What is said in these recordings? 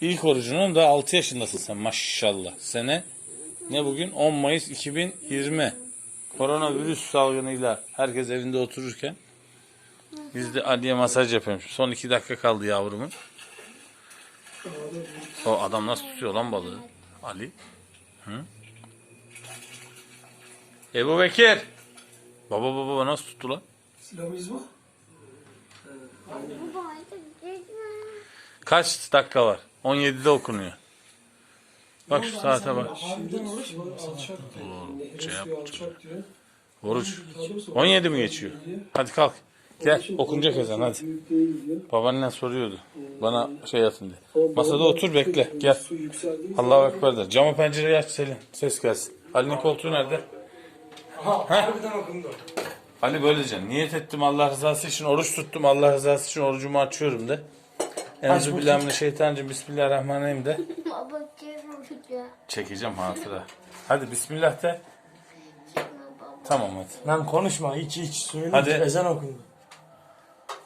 İlk orucunun da 6 yaşındasın sen maşallah. Sene ne bugün? 10 Mayıs 2020. Koronavirüs salgınıyla herkes evinde otururken biz de Ali'ye masaj yapıyoruz. Son 2 dakika kaldı yavrumun. O adam nasıl tutuyor lan balığı? Ali. Hı? Ebu Bekir. Baba baba nasıl tuttu lan? Silahımız var. Kaç dakika var? 17'de okunuyor. Bak şu saate bak. Şey. Oruç. Tabii mısın? 17 mi geçiyor? Hadi kalk. Gel okunacak ezan hadi. Babaannen soruyordu. Bana şey yapsın diye. Masada otur bekle. Gel. Allahu Ekber de. Camı pencereyi aç Selin. Ses gelsin. Ali'nin koltuğu nerede? Harbiden okundu. Ali böyle diyeceksin. Niyet ettim Allah rızası için oruç tuttum. Allah rızası için orucumu açıyorum de. Enzu billahi şeytancım bismillahirrahmanirrahim de. Çekeceğim hatıra. Hadi bismillah de. Tamam hadi. Lan konuşma iç iç söyle Hadi. ezan okundu.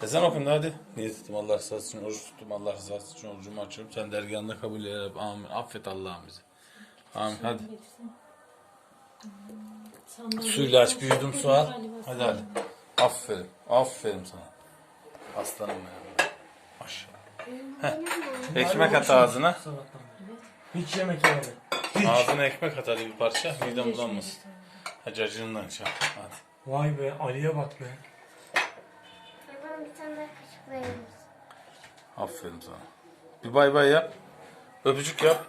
Ezan okundu hadi. Niyet ettim Allah rızası için oruç tuttum. Allah rızası için orucumu açıyorum. Sen dergahında kabul eyle. Amin. Affet Allah'ım bizi. Amin. Hadi. Suyla aç büyüdüm su al. Hadi hadi. Aferin. Aferin sana. Aslanım benim. Maşallah. Ekmek at ağzına. Hiç yemek yemedi. Ağzına ekmek at hadi bir parça. Midem bulanmasın. Hadi acından iç. ha. Hadi. Vay be Ali'ye bak be. Bana bir tane daha kaşık verir misin? Aferin sana. Bir bay bay yap. Öpücük yap.